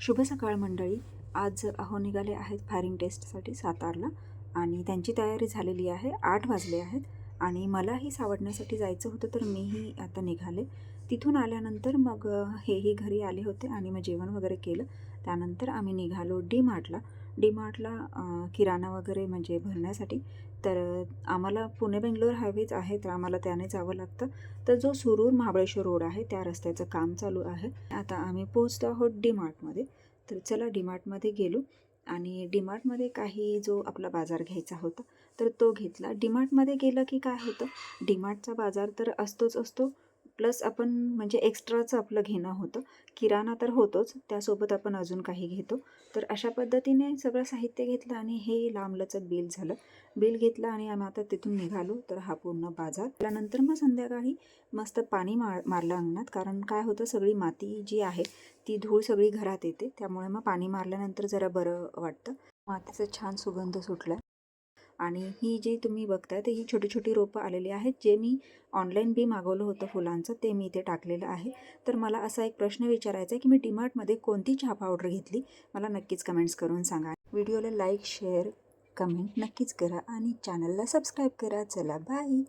शुभ सकाळ मंडळी. आज अहो निघाले आहेत फायरिंग टेस्टसाठी सातारला आणि त्यांची तयारी झालेली आहे. आठ वाजले आहेत. आणि मलाही सावडण्यासाठी जायचं होतं तर मीही आता निघाले. तिथून आल्यानंतर मग हेही घरी आले होते आणि मग जेवण वगैरे केलं. त्यानंतर आम्ही निघालो डी मार्टला डी मार्टला किराणा वगैरे म्हणजे भरण्यासाठी. तर आम्हाला पुणे बेंगलोर हायवेज आहे तर आम्हाला त्याने जावं लागतं. तर जो सुरूर महाबळेश्वर रोड आहे त्या रस्त्याचं काम चालू आहे. आता आम्ही पोहोचतो आहोत डी मार्टमध्ये तर चला डी मार्टमध्ये गेलो. आणि डीमार्टमध्ये काही जो आपला बाजार घ्यायचा होता तर तो घेतला. डीमार्टमध्ये गेलं की काय होतं? डी मार्टचा बाजार तर असतोच असतो. प्लस आपण म्हणजे एक्स्ट्राचं आपलं घेणं होतं. किराणा तर होतोच त्यासोबत आपण अजून काही घेतो. तर अशा पद्धतीने सगळं साहित्य घेतलं आणि हे लांबलचक बिल झालं. बिल घेतलं आणि आम्ही आता तिथून निघालो तर हा पूर्ण बाजार. त्यानंतर मग संध्याकाळी मस्त पाणी मार मारलं अंगणात. कारण काय होतं सगळी माती जी आहे ती धूळ सगळी घरात येते. त्यामुळे मग पाणी मारल्यानंतर जरा बरं वाटतं. मातीचा छान सुगंध सुटला. आणि ही जी तुम्ही बघताय ते ही छोटी छोटी रोपं आलेली आहेत. जे मी ऑनलाईन बी मागवलं होतं फुलांचं ते मी इथे टाकलेलं आहे. तर मला असा एक प्रश्न विचारायचा आहे की मी डिमार्टमध्ये कोणती चहा पावडर घेतली? मला नक्कीच कमेंट्स करून सांगा. व्हिडिओला लाईक शेअर कमेंट नक्कीच करा आणि चॅनलला सबस्क्राईब करा. चला बाय